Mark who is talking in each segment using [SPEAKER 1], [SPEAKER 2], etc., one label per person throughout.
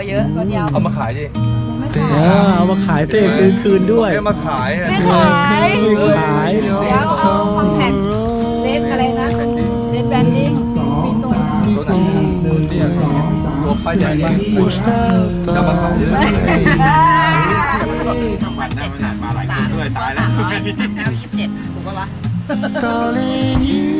[SPEAKER 1] รียนป้ายยาวไว้เยอะ
[SPEAKER 2] เอามาขายดิ
[SPEAKER 3] เออเอามาขายเต้คืนคืนด้วย
[SPEAKER 2] เอามาขายอะ
[SPEAKER 1] ไม่ขาย
[SPEAKER 3] ขาย
[SPEAKER 1] แล้วเอาคอมแพคเลสอะไรนะเลสแบนดิ้งมีตัว
[SPEAKER 2] ตัวไหนเนี่ยตัวป้ายใหญ่มาก
[SPEAKER 4] Washed out
[SPEAKER 2] จะมาขาย
[SPEAKER 4] by
[SPEAKER 2] ดิ
[SPEAKER 4] the rain.
[SPEAKER 2] ด้วยตายแล้ว
[SPEAKER 1] แล้วยี่สิบเจ็ดถูกปะวะ
[SPEAKER 4] Darling, you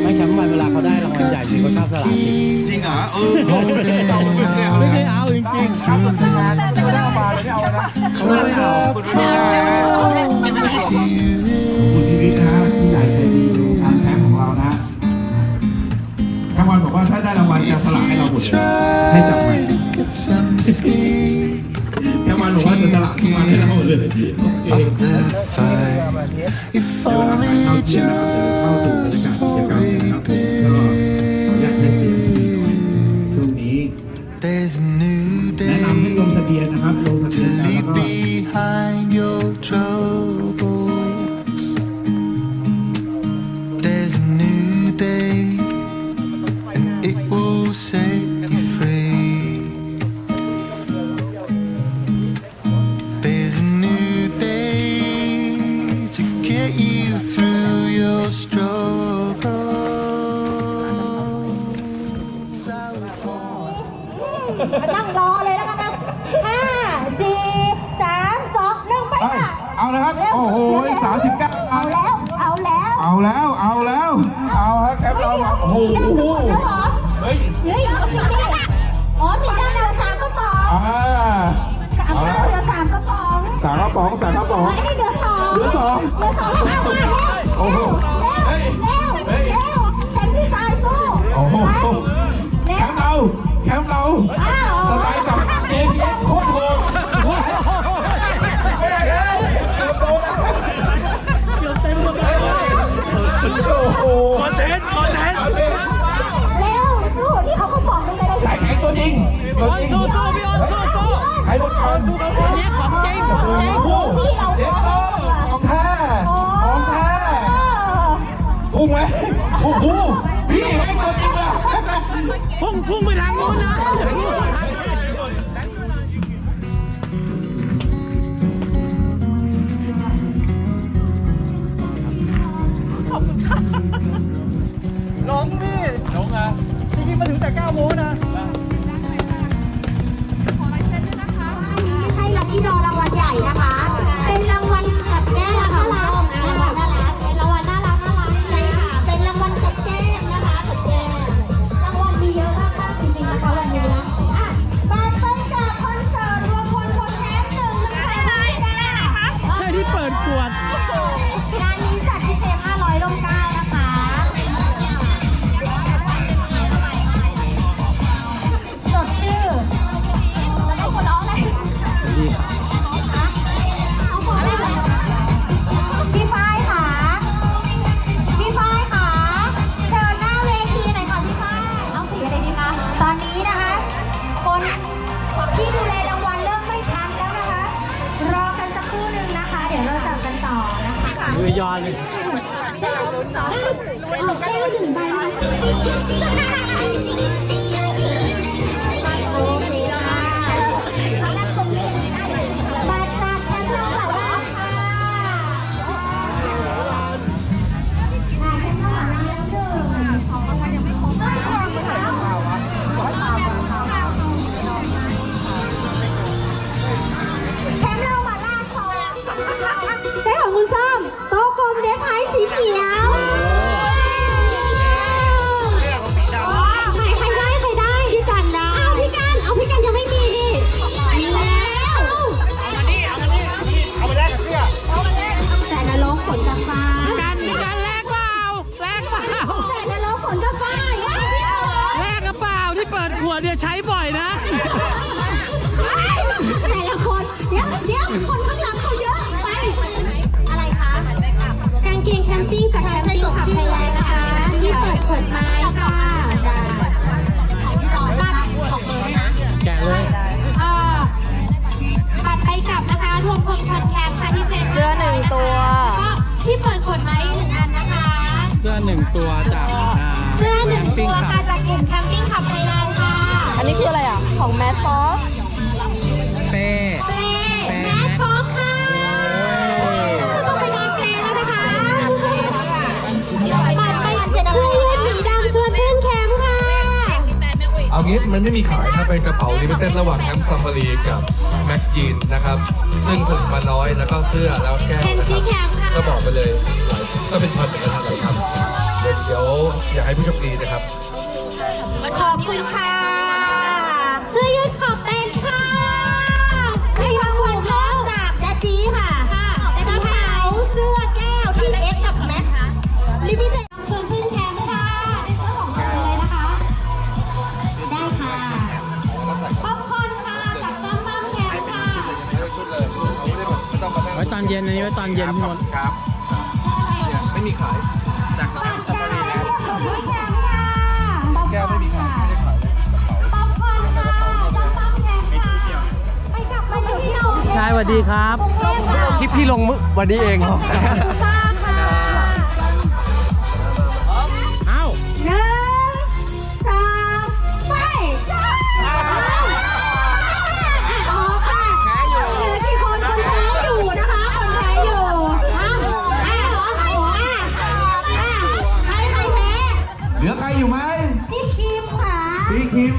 [SPEAKER 3] ไม่แชมป์วันเวลาเขาได้รางวัลใหญ่มีคนชอบสลากจริง
[SPEAKER 2] จริงเหรอเออ
[SPEAKER 4] holding
[SPEAKER 3] ไม่เคย
[SPEAKER 4] on
[SPEAKER 3] เอาจริง
[SPEAKER 4] through the night.
[SPEAKER 2] ไม่ได้เอามาเลยไม่เอานะ
[SPEAKER 4] Cause I promise you
[SPEAKER 5] คุณชีวิตนะฮะที่ใหญ่ใจดีดูทางแคมป์ของเรานะกลางวันบอกว่าถ้าได้รางวัลจะสละให้เราหมด
[SPEAKER 4] this
[SPEAKER 5] เลยให้จับใหม่
[SPEAKER 4] try to get some sleep
[SPEAKER 5] กลางวันบอกว่าจะสละทุกวันให้เราหมดเลยโอเค
[SPEAKER 4] of the fight. If
[SPEAKER 5] เดี๋ยวเวลาใคร
[SPEAKER 4] only
[SPEAKER 5] เข้าเที่ยงนะ แล้ว
[SPEAKER 6] ค
[SPEAKER 5] รับ โอ้โหสามสิบเก้า
[SPEAKER 6] เอาแล้ว เอาแล้ว
[SPEAKER 5] เอาแล้ว เอาแล้ว เอาฮะแคมป์เรามาโอ้โห
[SPEAKER 6] แล้วเหรอ
[SPEAKER 5] เฮ้ย
[SPEAKER 6] เฮ้ยเอาจริงดิอ๋อมีด้านเรือสามกระป๋อง
[SPEAKER 5] อ่า
[SPEAKER 6] สาม
[SPEAKER 5] เอา
[SPEAKER 6] ด้า
[SPEAKER 5] ละ
[SPEAKER 6] นเรือสามกระป๋อง
[SPEAKER 5] สามกระป๋องสามกระป๋อง
[SPEAKER 6] อันนี้เรือสอง
[SPEAKER 5] เรือสอง
[SPEAKER 6] เรือสองแล้วเอามาแล้ว
[SPEAKER 5] โอ้โห
[SPEAKER 6] เร็วเร็วเร็ว
[SPEAKER 5] จริ
[SPEAKER 6] ง
[SPEAKER 5] ตัวจริง
[SPEAKER 2] สู้สู้พี่ออนสู้สู้
[SPEAKER 5] ใครรถก่อนนี่ของจริงโอ้โห
[SPEAKER 6] พี่เรา
[SPEAKER 5] เด็
[SPEAKER 6] เด็
[SPEAKER 5] ก
[SPEAKER 6] ก
[SPEAKER 5] ของแท้ของแท้พุ่งไหมโอ้โหพี่แม่งตัวจริงเลย
[SPEAKER 3] พุ่งพุ่งไปทางนู้นนะ
[SPEAKER 2] น้องนี่น้องอะจริงๆมาถึงแต่9โมงนะ
[SPEAKER 6] ที่รอรางวัลใหญ่นะคะ ยอนเลยแก้วหนึ่งใบ เนี่ยใช้บ่อยนะ แต่ละคน เดี๋
[SPEAKER 3] ยว
[SPEAKER 6] เดี๋ยวคนข้างหลังเขาเยอะ ไป อะไรคะกางเกงแคมปิ้งจากแค
[SPEAKER 3] มปิ้งขับ
[SPEAKER 6] ไทยแลนด์นะคะที่เปิดขวดไม้ค่ะบัตรของเบอร์นะบัตรไปก
[SPEAKER 3] ลับนะ
[SPEAKER 6] คะ รวมพลคอนแคมค่ะที่เจมส์เสื้อหนึ่งตัวก็ที่เปิดขวดไม้หนึ่งอันนะคะ เสื้อ
[SPEAKER 3] หนึ่งตัวจาก
[SPEAKER 6] เสื้อหนึ่งตัวค่ะจากกลุ่มแคมปิ้งขับไทย นด์ค่ะ
[SPEAKER 1] อันนี้คืออะไรอะ ของแมทฟอส
[SPEAKER 3] เป้
[SPEAKER 6] เปลแมทฟอกค่ะต้องไปนอนเปลแล้วนะคะบัตรไปเสื้อยืดหมีดำชวนเพื่อนแคมป์ค่ะ
[SPEAKER 7] เอางี้มันไม่มีขายครับเป็นกระเป๋าลิมิเต็ดระหว่างแอมซ f ฟารีกับแม็กยีนนะครับ ซึ่งผลิตมาน้อยแล้วก็เสื้อแล้วแก้ว
[SPEAKER 6] เคนชิแคมป์ค่ะ
[SPEAKER 7] ก็บอกไปเลยหลายก็เป็นพันเป็นกระทันหลายคำเดี๋ยวเดี๋ยวอยากให้ผู้โชคดีนะครับ
[SPEAKER 6] ขอบคุณค่ะ อนเย็นอัน
[SPEAKER 3] นี้ไว้ตอนเย็นพี่มด
[SPEAKER 7] ครับไม่มีขายจาก
[SPEAKER 6] น้ำ
[SPEAKER 7] ส
[SPEAKER 6] ตร
[SPEAKER 7] อ
[SPEAKER 6] เบอรี่แก้
[SPEAKER 7] วไม่มีขายไม่ได้ขายเลยกระเป๋า
[SPEAKER 6] ที่เรา
[SPEAKER 3] ใช่สวัสดีครับ
[SPEAKER 2] คลิปพี่ลงมือวันนี้เอง
[SPEAKER 6] ครับ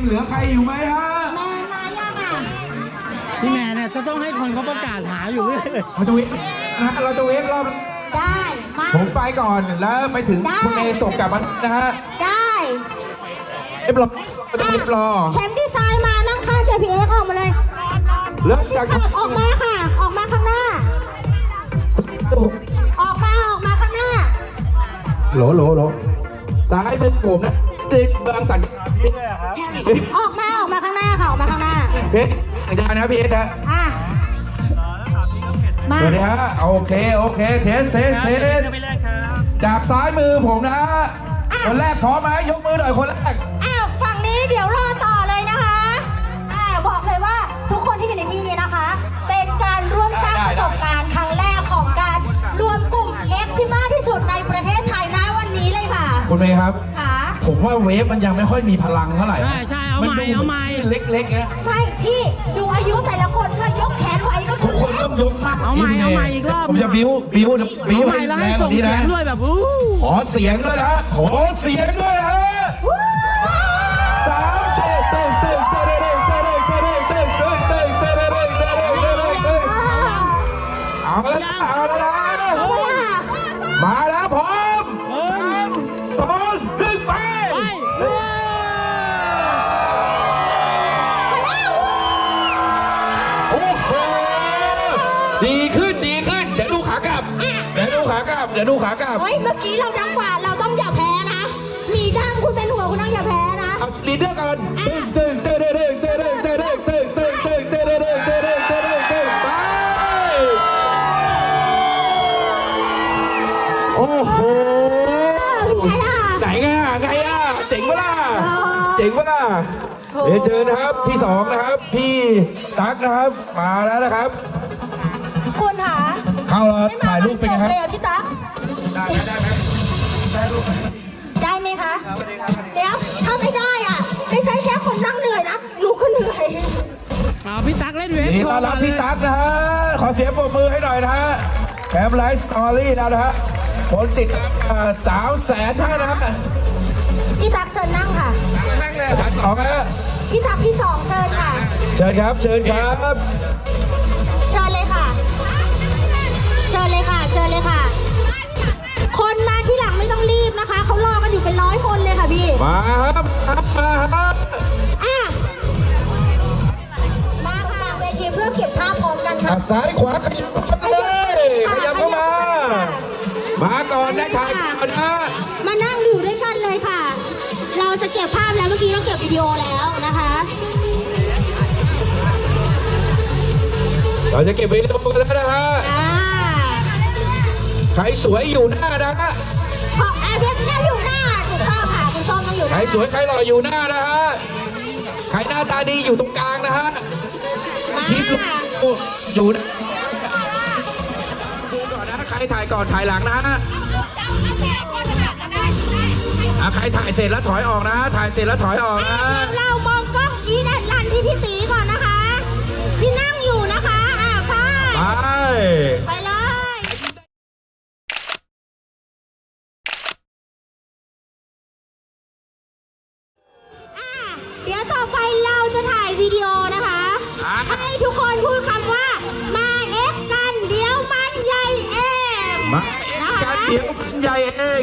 [SPEAKER 5] เหลือใครอยู่ไหมฮะ
[SPEAKER 6] แมนมายังอะ
[SPEAKER 3] พี่แม่เนี่ยจะต้องให้คนเขาประกาศหาอยู่เรื่อย
[SPEAKER 5] เราจะเวฟนะฮะเราจะเวฟรอบ
[SPEAKER 6] ได้มา
[SPEAKER 5] ผมไปก่อนแล้วไปถึง
[SPEAKER 6] ได้
[SPEAKER 5] คุณเอส่งกลับมานะฮะ
[SPEAKER 6] ได้
[SPEAKER 5] เรียบร้อยเราจะเวฟรอ
[SPEAKER 6] แคมป์ที่ซ้ายมานั่งข้าง JPX ออกมาเลย
[SPEAKER 5] เริ่มจาก
[SPEAKER 6] ขับออกมาค่ะ ออกมาข้างหน้า ออกมาออกมาข้างหน้า
[SPEAKER 5] โหลโหลโหลซ้ายเป็นผมนะ ติดบางสัน
[SPEAKER 6] ออกมาออกมาข้างหน้าค่ะออกมาข้างหน้า
[SPEAKER 5] เพชรสัญญานะพี่เอสฮะ
[SPEAKER 6] อะมา
[SPEAKER 5] เดี๋ยวนะฮะโอเคโอเคเทสเทสเทสจากซ้ายมือผมนะฮะคนแรกพร้อมไหมยกมือหน่อยคนแรก
[SPEAKER 6] อ้าวฝั่งนี้เดี๋ยวรอต่อเลยนะคะอ่าบอกเลยว่าทุกคนที่อยู่ในที่นี้นะคะ เป็นการร่วมสร้างประสบการณ์ครั้งแรกของการรวมกลุ่ม X ที่มากที่สุดในประเทศไทยณวันนี้เลยค่ะ
[SPEAKER 5] คุณเมย์ครับ
[SPEAKER 6] ค่ะ
[SPEAKER 5] ผมว่าเวฟมันยังไม่ค่อยมีพลังเท่าไหร่
[SPEAKER 3] ๆใช่ใช่เอาใหม่
[SPEAKER 5] นดู
[SPEAKER 3] เอาใหม่
[SPEAKER 5] เล็กๆนะ
[SPEAKER 6] ไม่พี่ดูอายุแต่ละคนเพื่อยกแขนไหวก็
[SPEAKER 5] ทุ
[SPEAKER 6] ถึ
[SPEAKER 5] ก
[SPEAKER 6] ง
[SPEAKER 5] คน
[SPEAKER 6] แล้ว
[SPEAKER 5] เริ่มยกมาก
[SPEAKER 3] เอาใหม่เอาใหม่อีกรอบ
[SPEAKER 5] ผมจะบิ้วบิ้วบิ้ว
[SPEAKER 3] เอาให
[SPEAKER 5] ให้
[SPEAKER 3] ม่แล้ว
[SPEAKER 5] แร
[SPEAKER 3] ให้
[SPEAKER 5] งก
[SPEAKER 3] ส่
[SPEAKER 5] ว่างนี้
[SPEAKER 3] เสีย
[SPEAKER 5] นะ
[SPEAKER 3] งด้วยแบบอู้
[SPEAKER 5] ขอเสียงด้วยนะขอเสียงด้วยนะ ดีขึ้นดีขึ้น เดี๋ยวดูขากลับ เดี๋ยวดูขากลับ เดี๋ยวดูขากลับ
[SPEAKER 6] เฮ้ยเมื่อกี้เราดังกว่าเราต้องอย่าแพ้นะ มีดังคุณเป็นหัวคุณต้องอย่าแพ้นะ
[SPEAKER 5] เอาลีดเดอร์ก่อนตึ้งตึ้งตึ้งตึ้งตึ้งตึ้งตึ้งตึ้งตึ้งตึ้งตึ้งตึ้งตึ้งตึ้งตึ้งตึ้งตึ้งตึ้งไปโอ้โหไหนไงอะไงอะเจ๋งปะล่ะเจ๋งปะล่ะเดี๋ยวเจอนะครับพี่สองนะครับ พี่ตั๊กนะครับ มาแล้วนะครับ
[SPEAKER 6] คุณหา
[SPEAKER 5] เข้าแล้วถ่ายรูปเป็นไงครับ
[SPEAKER 6] เลยอะพี่ตั๊ก
[SPEAKER 5] ได้ไหมได้ไหมได้รูปไหม
[SPEAKER 6] ได้ไหมคะเดี๋ยวถ้าไม่ได้อะ ไม่ใช่แค่คนนั่งเหนื่อยนะลูกก็เหนื่อย
[SPEAKER 3] เอาพี่ตั๊กเล่นเวฟ
[SPEAKER 5] นี่ต้อนรับพี่ตั๊กนะฮะ ขอเสียงปรบมือให้หน่อยนะฮะแคมไลฟ์สตอรี่แล้วนะฮะคนติดสามแสนท่านนะฮะ
[SPEAKER 6] พี่ตั๊กเชิญนั่งค่ะ
[SPEAKER 5] อาจารย์สองนะฮะ
[SPEAKER 6] พี่ตั๊กพี่สองเชิญค่ะ
[SPEAKER 5] เชิญครับ เชิญครับ
[SPEAKER 6] อกันอยู่เป็นร้อยคนเลยค่ะพี่
[SPEAKER 5] มาครับมาครับ
[SPEAKER 6] อะ มาค่ะเวทีเพื่อเก็บภาพพร้อมกันค่ะ
[SPEAKER 5] อะซ้ายขวาขยับเข้ามาเลยขยับเข้ามา มาก่อนนะถ่ายก่อนนะ
[SPEAKER 6] มานั่งอยู่ด้วยกันเลยค่ะ เราจะเก็บภาพแล้วเมื่อกี้เราเก็บวิดีโอแล้วนะคะ
[SPEAKER 5] เราจะเก็บไว้ในตัวแล้วนะฮะ
[SPEAKER 6] อ่า
[SPEAKER 5] ใครสวยอยู่หน้านะฮะ
[SPEAKER 6] ขออาเพียงแค่อยู่
[SPEAKER 5] ใคร
[SPEAKER 6] น้า
[SPEAKER 5] สวยใครหล่ออยู่หน้านะฮะ ใครหน้าตาดีอยู่ตรงกลางนะฮะ
[SPEAKER 6] มา
[SPEAKER 5] คลิปอยู่นะดูก่อนนะใครถ่ายก่อนถ่ายหลังนะฮะอะใครถ่ายเสร็จแล้วถอยออกนะ ถ่ายเสร็จแล้วถอยออกนะ
[SPEAKER 6] เรามองกล้องอีนันลันที่พี่ตี มาเอ็กซ์กันเดี๋ยวมันใหญ่เอง
[SPEAKER 5] มาการเดี๋ยวมันใหญ่เอง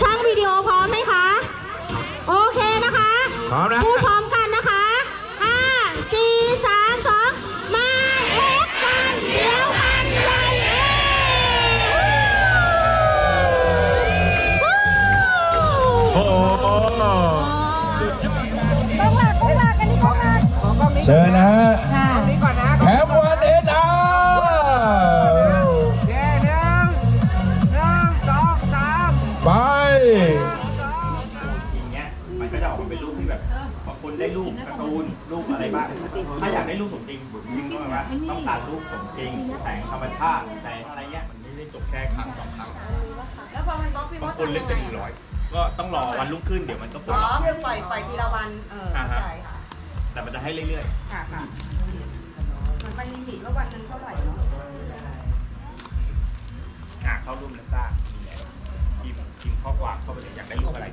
[SPEAKER 6] ช่างวิดีโอพร้อมไหมคะ โอเคนะคะ
[SPEAKER 5] พร้อมนะ
[SPEAKER 6] พูดพร้อมกันนะคะห้าสี่สามสองมาเอ็กซ์กันเดี๋ยวมันใหญ่เองวู้
[SPEAKER 5] โอ้โห
[SPEAKER 6] ต้องหลักต้องหลักอันนี้ต้องหลัก
[SPEAKER 5] เชิญนะฮะ
[SPEAKER 2] อะ
[SPEAKER 5] ไร
[SPEAKER 8] บ้าง ถ้าอยากได้รูปสมจริงบุญยิ่งต้องว่าต้องตัดรูปสมจริง แสงธรรมชาติแสงอะไรเงี้ย มันไม่ได้จบแค่ครั้งสองครั้ง
[SPEAKER 1] แล้วพอมันบล็อกพี่ม
[SPEAKER 8] บา
[SPEAKER 1] ด
[SPEAKER 8] งคนเล่นเป็นหนึ่งร้อย ก็ต้องรอวันรุ่งขึ้นเดี๋ยวมันก็ปล
[SPEAKER 1] อ๋
[SPEAKER 8] ด
[SPEAKER 1] อ
[SPEAKER 8] ล็อก
[SPEAKER 1] เพิ่งปล่อยปล่อยทีละวัน เออ
[SPEAKER 8] อ่าฮะ
[SPEAKER 1] ใช่ค่ะ
[SPEAKER 8] แต่มันจะให้เรื่อย
[SPEAKER 1] ค่ะค่ะมันเป็นลิมิตว่าวันหนึงเท่าไหร่เนาะ
[SPEAKER 8] ๆอะเข้าร่วมเลซ่าทีมทีมข้อความเข้าไปเลยอยากได้รูปอะไร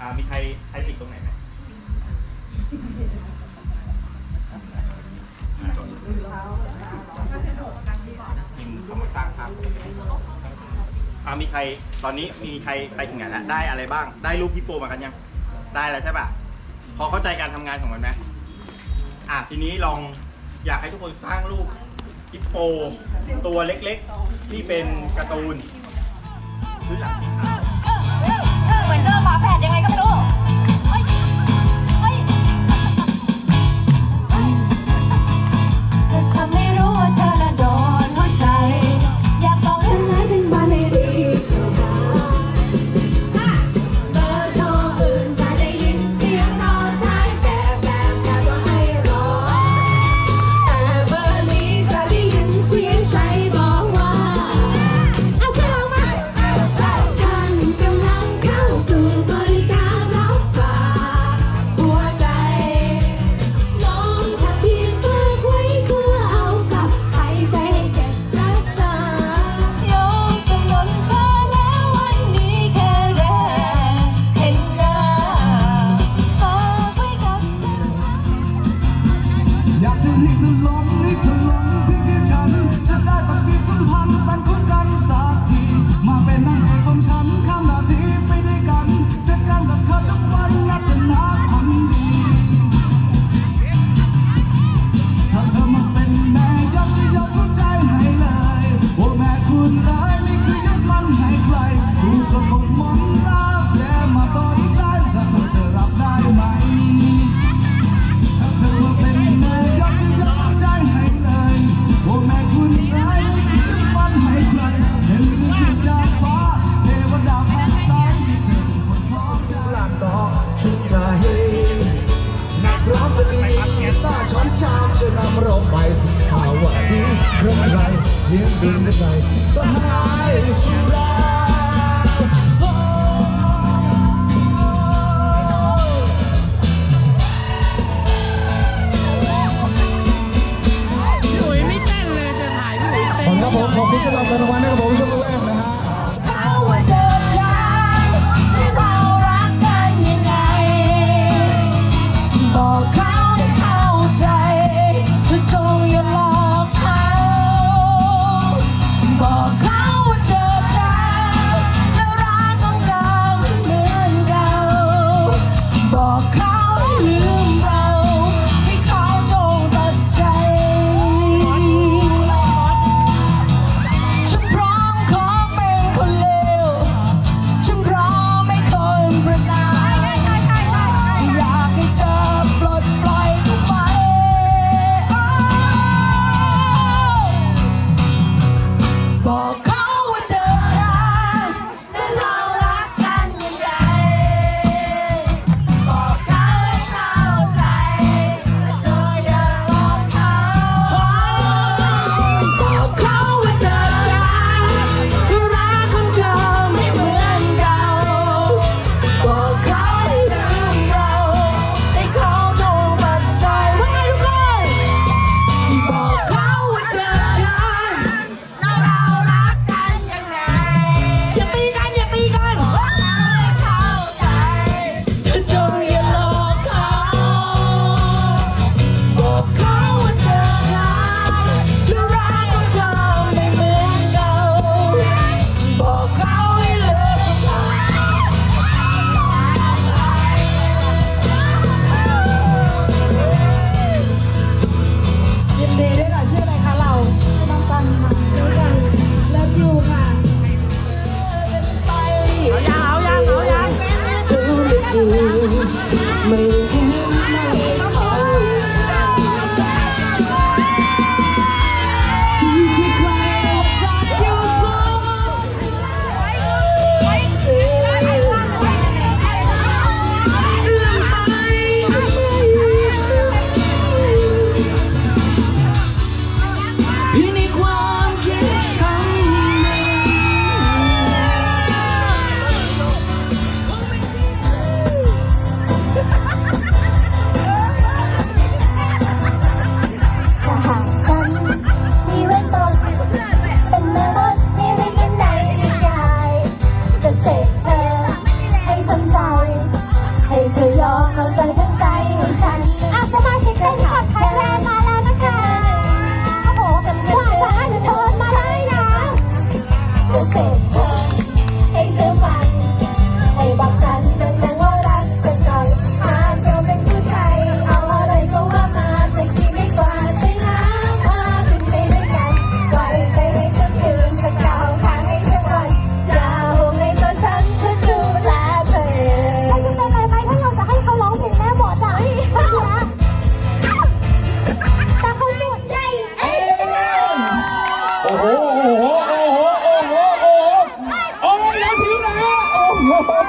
[SPEAKER 8] อ่ามีใครใครติดตรงไหนไหม ทีมเขามาสร้างภาพอ่ามีใครตอนนี้มีใครไปถึงไหนแล้วได้อะไรบ้าง ได้รูปพี่โปมากันยัง ได้แล้วใช่ปะพอเข้าใจการทำงานของมันไหมอะทีนี้ลองอยากให้ทุกคนสร้างรูปฮิปโป ตัวเล็กๆ ที่เป็นการ์ตูนพื้นหลังสีขาว
[SPEAKER 6] เหมือนเจอฝาแฝ
[SPEAKER 4] ดยังไง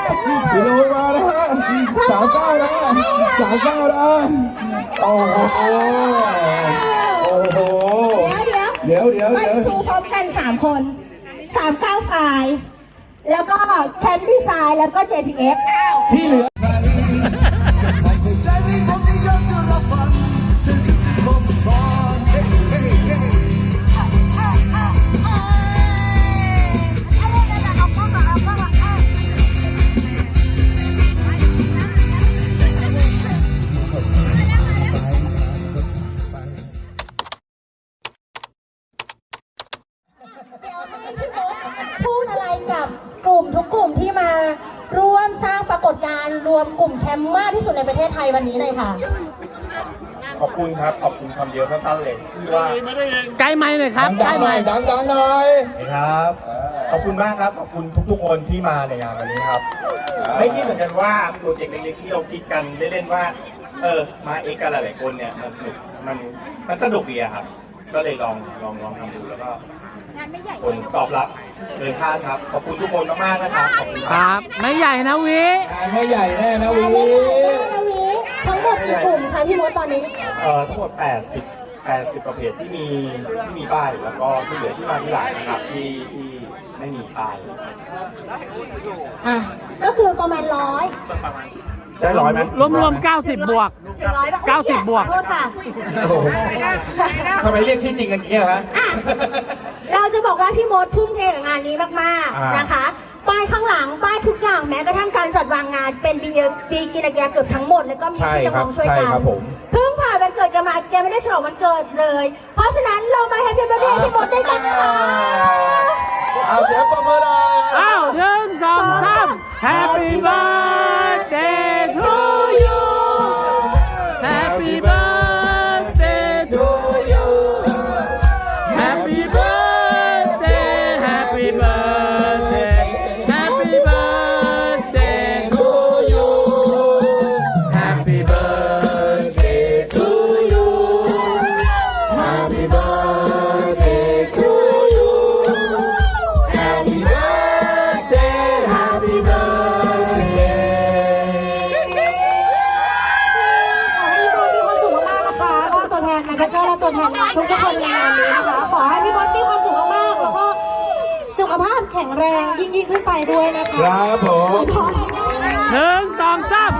[SPEAKER 4] หกิ
[SPEAKER 5] โลมานะฮะสามเก้านะสามเก้านะโอ้โหโอ้โห
[SPEAKER 6] เดี๋ยวเดี๋ยว
[SPEAKER 5] เดี๋ยวเดี๋ยว
[SPEAKER 6] ไป
[SPEAKER 5] เดี๋ยว
[SPEAKER 6] ชูพร้อมกัน3คน3 9ฝ่าย แล้วก็แคนดี้ทรายแล้วก็ JPF
[SPEAKER 5] ที่เหลือ
[SPEAKER 6] กับกลุ่มทุกกลุ่มที่มาร่วมสร้างปรากฏการณ์รวมกลุ่มแคมป์มากที่สุดในประเทศไทยวันนี้หน่อยค่ะ
[SPEAKER 8] ขอบคุณครับ ขอบคุณคำเดียวสั้นๆเลยที่ว่า
[SPEAKER 3] ใกล้ไม้หน่อยครับ
[SPEAKER 5] ดั
[SPEAKER 3] ใกล้
[SPEAKER 5] งๆห
[SPEAKER 3] ไม้
[SPEAKER 5] น่อยดังๆหน่อย
[SPEAKER 8] ครับ ขอบคุณมากครับ ขอบคุณทุกๆ คนที่มาในงานวันนี้ครับ ไม่คิดเหมือนกันว่าโปรเจกต์เล็กๆที่เราคิดกันเล่นๆว่า เออ มาเอกกันหลายๆคนเนี่ย มันสนุกมันมันสนุกดีอะครับ ก็เลยลองลองลองทำดูแล้วก็ ผลตอบรับเกินคาดครับ ขอบคุณทุกคนมากๆนะครับขอบคุณ
[SPEAKER 3] ค
[SPEAKER 8] ครับ
[SPEAKER 3] รับไม่ใหญ่นะวิ
[SPEAKER 5] งานไม่ใหญ่แน่นะวี
[SPEAKER 6] ทั้งหมดกี่กลุ่มคะพี่มดตอนนี้
[SPEAKER 8] เอ่อทั้งหมด 80 80ประเภทที่มีที่มีป้ายแล้วก็ที่เหลือที่มาที่หลังนะครับที่ที่ไม่มีป้าย
[SPEAKER 6] อะ ก็คือประมาณร้อย
[SPEAKER 8] ได้ร้อยไหม
[SPEAKER 3] รวมรวมๆ90บวก
[SPEAKER 6] ร้อย
[SPEAKER 3] 90บวก
[SPEAKER 6] ขอโทษค่ะ
[SPEAKER 5] ทำไมเรียกชื่อจริงกันอย่างนี้ยฮะ
[SPEAKER 6] อะ เราจะบอกว่าพี่มดทุ่มเทกับงานนี้มาก
[SPEAKER 5] อ่า
[SPEAKER 6] ๆนะคะ ป้ายข้างหลัง ป้ายทุกอย่างแม้กระทั่งการจัดวางงาน เป็นปีปีกินยาเกือบทั้งหมด แล้วก็มี
[SPEAKER 5] ใช่
[SPEAKER 6] พี่
[SPEAKER 5] ครั
[SPEAKER 6] น้
[SPEAKER 5] บ
[SPEAKER 6] องๆช่วย
[SPEAKER 5] ใช่
[SPEAKER 6] กัน
[SPEAKER 5] ครับผม
[SPEAKER 6] เพิ่งผ่านวันเกิดกันมาแกไม่ได้ฉลองวันเกิดเลย เพราะฉะนั้นเรามาแฮปปี้เบ t ร์ a เดย์พี่มดด้วยกันค่ะ
[SPEAKER 5] เอาเสียงปรบมือหน่อย
[SPEAKER 3] อ้าวหนึ่งสองสาม Happy birthday birthday
[SPEAKER 6] ขอให้พี่มดมีความสุขมากๆนะคะก็ตัวแทนแมนเจอร์และตัวแทนทุกทุกๆคนในงานนี้นะคะ ขอให้พี่มดมีความสุขมากๆ แล้วก็สุขภาพแข็งแรงยิ่งๆขึ้นไปด้วยนะคะ
[SPEAKER 5] ครับผม
[SPEAKER 6] ขอให้ได้
[SPEAKER 3] หนึ่งสองสาม